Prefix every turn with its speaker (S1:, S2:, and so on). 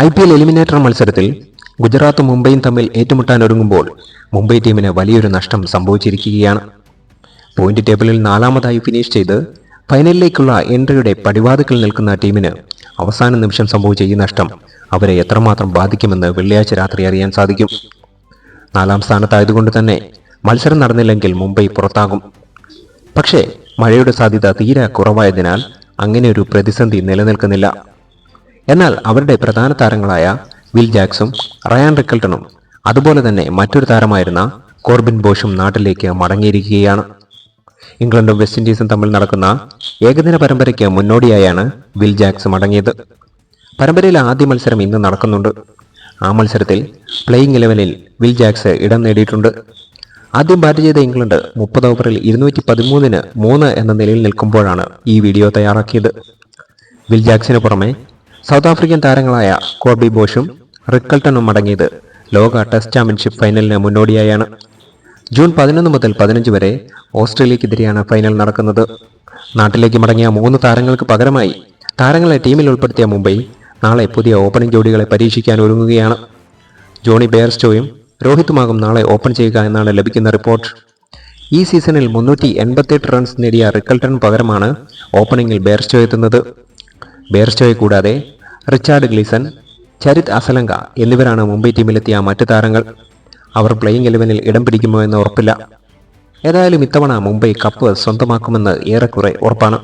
S1: I P L eliminator മത്സരത്തിൽ ഗുജറാത്തും മുംബൈയും തമ്മിൽ ഏറ്റുമുട്ടാൻ ഒരുങ്ങുമ്പോൾ മുംബൈ ടീമിന് വലിയൊരു നഷ്ടം സംഭവിച്ചിരിക്കുകയാണ്. പോയിന്റ് ടേബിളിൽ നാലാമതായി ഫിനിഷ് ചെയ്ത് ഫൈനലിലേക്കുള്ള എൻട്രിയുടെ പടിവാതിക്കൽ നിൽക്കുന്ന ടീമിന് അവസാന നിമിഷം സംഭവിച്ച ഈ നഷ്ടം അവരെ എത്രമാത്രം ബാധിക്കുമെന്ന് വെള്ളിയാഴ്ച രാത്രി അറിയാൻ സാധിക്കും. നാലാം സ്ഥാനത്തായതുകൊണ്ട് തന്നെ മത്സരം നടന്നില്ലെങ്കിൽ മുംബൈ പുറത്താകും. പക്ഷേ മഴയുടെ സാധ്യത തീരെ കുറവായതിനാൽ അങ്ങനെ ഒരു പ്രതിസന്ധി നിലനിൽക്കുന്നില്ല. എന്നാൽ അവരുടെ പ്രധാന താരങ്ങളായ വിൽ ജാക്സും റയാൻ റിക്കൽട്ടണും അതുപോലെ തന്നെ മറ്റൊരു താരമായിരുന്ന കോർബിൻ ബോഷും നാട്ടിലേക്ക് മടങ്ങിയിരിക്കുകയാണ്. ഇംഗ്ലണ്ടും വെസ്റ്റ് ഇൻഡീസും തമ്മിൽ നടക്കുന്ന ഏകദിന പരമ്പരയ്ക്ക് മുന്നോടിയായാണ് വിൽ ജാക്സ് മടങ്ങിയത്. പരമ്പരയിലെ ആദ്യ മത്സരം ഇന്ന് നടക്കുന്നുണ്ട്. ആ മത്സരത്തിൽ പ്ലേയിങ് ഇലവനിൽ വിൽ ജാക്സ് ഇടം നേടിയിട്ടുണ്ട്. ആദ്യം ബാറ്റ് ചെയ്ത ഇംഗ്ലണ്ട് മുപ്പത് ഓവറിൽ ഇരുന്നൂറ്റി പതിമൂന്നിന് മൂന്ന് എന്ന നിലയിൽ നിൽക്കുമ്പോഴാണ് ഈ വീഡിയോ തയ്യാറാക്കിയത്. വിൽ ജാക്സിന് പുറമെ സൗത്ത് ആഫ്രിക്കൻ താരങ്ങളായ കോബി ബോഷും റിക്കൽട്ടണും അടങ്ങിയത് ലോക ടെസ്റ്റ് ചാമ്പ്യൻഷിപ്പ് ഫൈനലിന് മുന്നോടിയായാണ്. ജൂൺ പതിനൊന്ന് മുതൽ പതിനഞ്ച് വരെ ഓസ്ട്രേലിയക്കെതിരെയാണ് ഫൈനൽ നടക്കുന്നത്. നാട്ടിലേക്ക് മടങ്ങിയ മൂന്ന് താരങ്ങൾക്ക് പകരമായി താരങ്ങളെ ടീമിൽ ഉൾപ്പെടുത്തിയ മുംബൈ നാളെ പുതിയ ഓപ്പണിംഗ് ജോഡികളെ പരീക്ഷിക്കാൻ ഒരുങ്ങുകയാണ്. ജോണി ബെയർസ്റ്റോയും രോഹിത്തുമാകും നാളെ ഓപ്പൺ ചെയ്യുക എന്നാണ് ലഭിക്കുന്ന റിപ്പോർട്ട്. ഈ സീസണിൽ മുന്നൂറ്റി എൺപത്തിയെട്ട് റൺസ് നേടിയ റിക്കൽട്ടൺ പകരമാണ് ഓപ്പണിംഗിൽ ബെയർസ്റ്റോ എത്തുന്നത്. ബെയർസ്റ്റോയെ കൂടാതെ റിച്ചാർഡ് ഗ്ലീസൺ ചരിത് അസലങ്ക എന്നിവരാണ് മുംബൈ ടീമിലെത്തിയ മറ്റു താരങ്ങൾ. അവർ പ്ലേയിങ് ഇലവനിൽ ഇടം പിടിക്കുമോ എന്ന് ഉറപ്പില്ല. ഏതായാലും ഇത്തവണ മുംബൈ കപ്പ് സ്വന്തമാക്കുമെന്ന് ഏറെക്കുറെ ഉറപ്പാണ്.